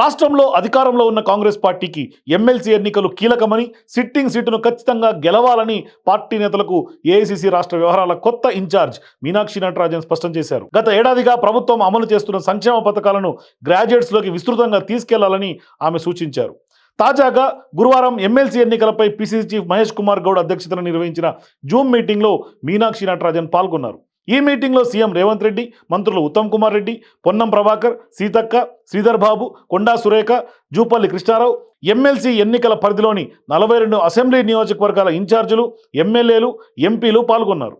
రాష్ట్రంలో అధికారంలో ఉన్న కాంగ్రెస్ పార్టీకి ఎమ్మెల్సీ ఎన్నికలు కీలకమని సిట్టింగ్ సీటును ఖచ్చితంగా గెలవాలని పార్టీ నేతలకు ఏఐసిసి రాష్ట్ర వ్యవహారాల కొత్త ఇన్ఛార్జ్ మీనాక్షి నటరాజన్ స్పష్టం చేశారు. గత ఏడాదిగా ప్రభుత్వం అమలు చేస్తున్న సంక్షేమ పథకాలను గ్రాడ్యుయేట్స్లోకి విస్తృతంగా తీసుకెళ్ళాలని ఆమె సూచించారు. తాజాగా గురువారం ఎమ్మెల్సీ ఎన్నికలపై పిసిసి చీఫ్ మహేష్ కుమార్ గౌడ్ అధ్యక్షతన నిర్వహించిన జూమ్ మీటింగ్లో మీనాక్షి నటరాజన్ పాల్గొన్నారు. ఈ మీటింగ్లో సీఎం రేవంత్ రెడ్డి మంత్రులు ఉత్తమ్ కుమార్ రెడ్డి పొన్నం ప్రభాకర్ సీతక్క శ్రీధర్ బాబు కొండా సురేఖ జూపల్లి కృష్ణారావు ఎమ్మెల్సీ ఎన్నికల పరిధిలోని నలభై రెండు అసెంబ్లీ నియోజకవర్గాల ఇన్ఛార్జీలు ఎమ్మెల్యేలు ఎంపీలు పాల్గొన్నారు.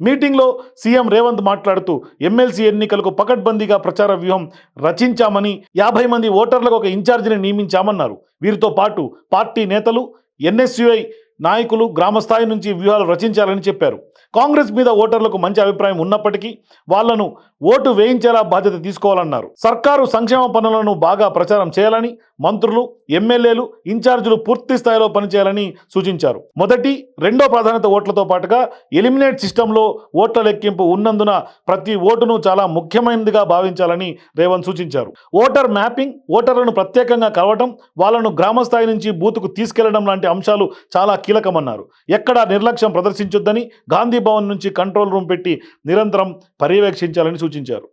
మీటింగ్లో సీఎం రేవంత్ మాట్లాడుతూ ఎమ్మెల్సీ ఎన్నికలకు పకడ్బందీగా ప్రచార వ్యూహం రచించామని యాభై మంది ఓటర్లకు ఒక ఇన్ఛార్జిని నియమించామన్నారు. వీరితో పాటు పార్టీ నేతలు ఎన్ఎస్యుఐ నాయకులు గ్రామస్థాయి నుంచి వ్యూహాలు రచించాలని చెప్పారు. కాంగ్రెస్ మీద ఓటర్లకు మంచి అభిప్రాయం ఉన్నప్పటికీ వాళ్ళను ఓటు వేయించేలా బాధ్యత తీసుకోవాలన్నారు. సర్కారు సంక్షేమ పనులను బాగా ప్రచారం చేయాలని మంత్రులు ఎమ్మెల్యేలు ఇన్ఛార్జీలు పూర్తి స్థాయిలో పనిచేయాలని సూచించారు. మొదటి రెండో ప్రాధాన్యత ఓట్లతో పాటుగా ఎలిమినేట్ సిస్టంలో ఓట్ల లెక్కింపు ఉన్నందున ప్రతి ఓటును చాలా ముఖ్యమైనదిగా భావించాలని రేవంత్ సూచించారు. ఓటర్ మ్యాపింగ్ ఓటర్లను ప్రత్యేకంగా కలవటం వాళ్ళను గ్రామస్థాయి నుంచి బూత్కు తీసుకెళ్ళడం లాంటి అంశాలు చాలా కీలకమన్నారు. ఎక్కడా నిర్లక్ష్యం ప్రదర్శించొద్దని గాంధీ భవన్ నుంచి కంట్రోల్ రూమ్ పెట్టి నిరంతరం పర్యవేక్షించాలని సూచించారు.